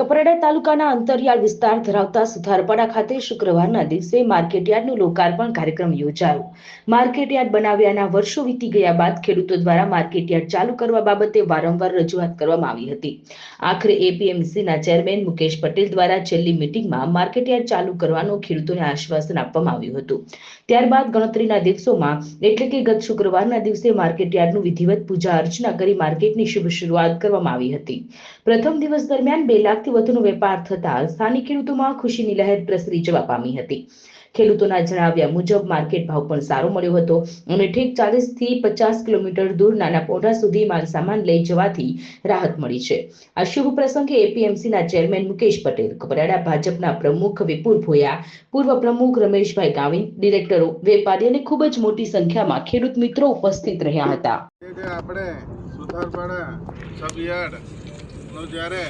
કપરાડા તાલુકાના અંતરિયાળ વિસ્તાર ધરાવતા સુથારપાડા ખાતે શુક્રવારના દિવસે માર્કેટયાર્ડનું લોકાર્પણ કાર્યક્રમ યોજાયો. માર્કેટયાર્ડ બનાવ્યાના વર્ષો વીતી ગયા બાદ ખેડૂતો દ્વારા માર્કેટયાર્ડ ચાલુ કરવા બાબતે વારંવાર રજૂઆત કરવામાં આવી હતી. આખરે એપીએમસીના ચેરમેન મુકેશ પટેલ દ્વારા છેલ્લી મિટિંગમાં માર્કેટયાર્ડ ચાલુ કરવાનું ખેડૂતોને આશ્વાસન આપવામાં આવ્યું હતું. ત્યારબાદ ગણતરીના દિવસોમાં, એટલે કે ગત શુક્રવારના દિવસે માર્કેટયાર્ડનું વિધિવત પૂજા અર્ચના કરી માર્કેટની શુભ શરૂઆત કરવામાં આવી હતી. પ્રથમ દિવસ દરમિયાન બે લાખથી વધુનો વેપાર થતા સ્થાનિક ખેડૂતોમાં ખુશીની લહેર પ્રસરી જવા પામી હતી. ખેડૂતોના જણાવ્યા મુજબ માર્કેટ ભાવ પણ સારો મળ્યો હતો અને ઠીક ચાલીસથી પચાસ કિલોમીટર દૂર નાના પોઢા સુધી માલ સામાન લઈ જવાથી રાહત મળી છે. આ શુભ પ્રસંગે એપીએમસીના ચેરમેન મુકેશ પટેલ, કપરાડા ભાજપના પ્રમુખ વિપુલ ભોયા, પૂર્વ પ્રમુખ રમેશભાઈ ગાવિન ડિરેક્ટરો, વેપારી અને ખૂબ જ મોટી સંખ્યામાં ખેડૂત મિત્રો ઉપસ્થિત રહ્યા હતા. આપણે સુધારપાડા સબયાર્ડ જ્યારે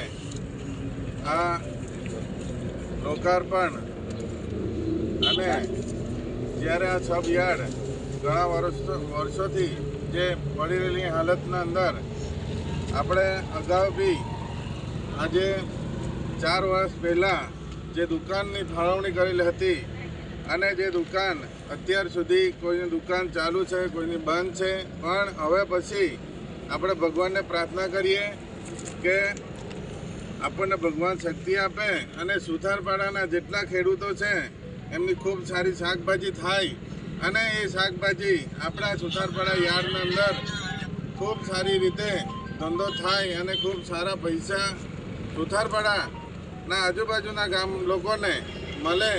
આ લોકાર્પણ. અને જ્યારે આ સબયાર્ડ ઘણા વર્ષો વર્ષોથી જે પડી રહેલી હાલતના અંદર આપણે અગાઉ બી આજે ચાર વર્ષ પહેલાં જે દુકાનની ફાળવણી કરેલી હતી અને જે દુકાન અત્યાર સુધી કોઈની દુકાન ચાલુ છે, કોઈની બંધ છે, પણ હવે પછી આપણે ભગવાનને પ્રાર્થના કરીએ કે આપણને ભગવાન શક્તિ આપે અને સુથારપાડાના જેટલા ખેડૂતો છે, એમની ખૂબ સારી શાકભાજી થાય અને એ શાકભાજી આપણા સુથારપાડા યાર્ડના અંદર ખૂબ સારી રીતે ધંધો થાય અને ખૂબ સારા પૈસા સુથારપાડાના આજુબાજુના ગામ લોકોને મળે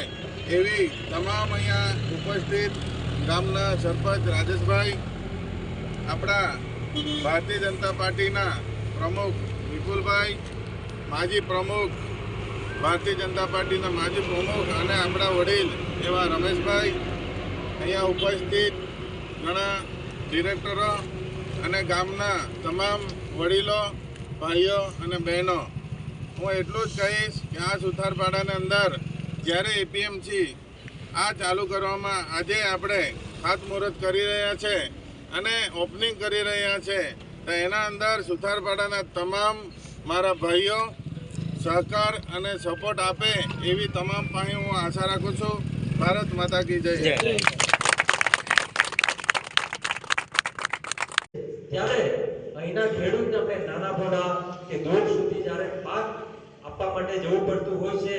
એવી તમામ અહીંયા ઉપસ્થિત ગામના સરપંચ રાજેશભાઈ, આપણા ભારતીય જનતા પાર્ટીના પ્રમુખ વિપુલભાઈ માજી પ્રમુખ, ભારતીય જનતા પાર્ટીના માજી પ્રમુખ અને આપણા વડીલ એવા રમેશભાઈ અહીંયા ઉપસ્થિત, ઘણા ડિરેક્ટરો અને ગામના તમામ વડીલો, ભાઈઓ અને બહેનો. હું એટલું જ કહીશ કે આ સુથારપાડાની અંદર જ્યારે એપીએમસી આ ચાલુ કરવામાં આજે આપણે ખાતમુહૂર્ત કરી રહ્યા છે અને ઓપનિંગ કરી રહ્યા છે, તો એના અંદર સુથારપાડાના તમામ મારા ભાઈઓ સહકાર અને સપોર્ટ આપે એવી તમામ પાણી હું આશા રાખું છું. ભારત માતા કી જય. ત્યારે અહીંના ખેડૂતને આપણે નાના મોટા કે દૂર સુધી જ્યારે પાક આપવા માટે જવું પડતું હોય છે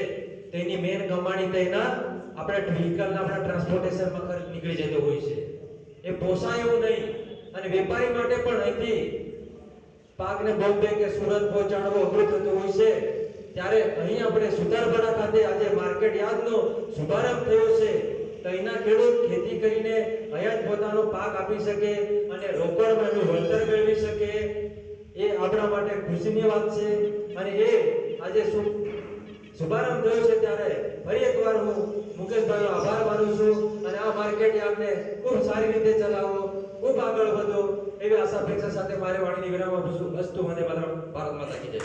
તેની મેન કમાણી તેના આપણે વ્હીકલના આપણા ટ્રાન્સપોર્ટેશનમાં ખર્ચ નીકળી જતો હોય છે. એ પોસાય એવું નહીં અને વેપારી માટે પણ અહીંથી પાકને બોમ્બે કે સુરત પહોંચાડવો અઘરું થતું હોય છે. ત્યારે અહીં આપણે સુધારપાડા ખાતે આજે માર્કેટ યાર્ડનો શુભારંભ થયો છે. અહીંના ખેડૂત ખેતી કરીને અહીંયા પોતાનો પાક આપી શકે અને રોકડમાં વળતર મેળવી શકે. એ આપણા માટે ખુશીની વાત છે. અને એ આજે શુભારંભ થયો છે ત્યારે ફરી એકવાર હું મુકેશભાઈનો આભાર માનું છું. અને આ માર્કેટ યાર્ડને ખૂબ સારી રીતે ચલાવો, ખૂબ આગળ વધો એવી આશા, અપેક્ષા સાથે મારે વાણીની વિરામ આપું છું. અસ્તુ મને ભારત માતા કી જય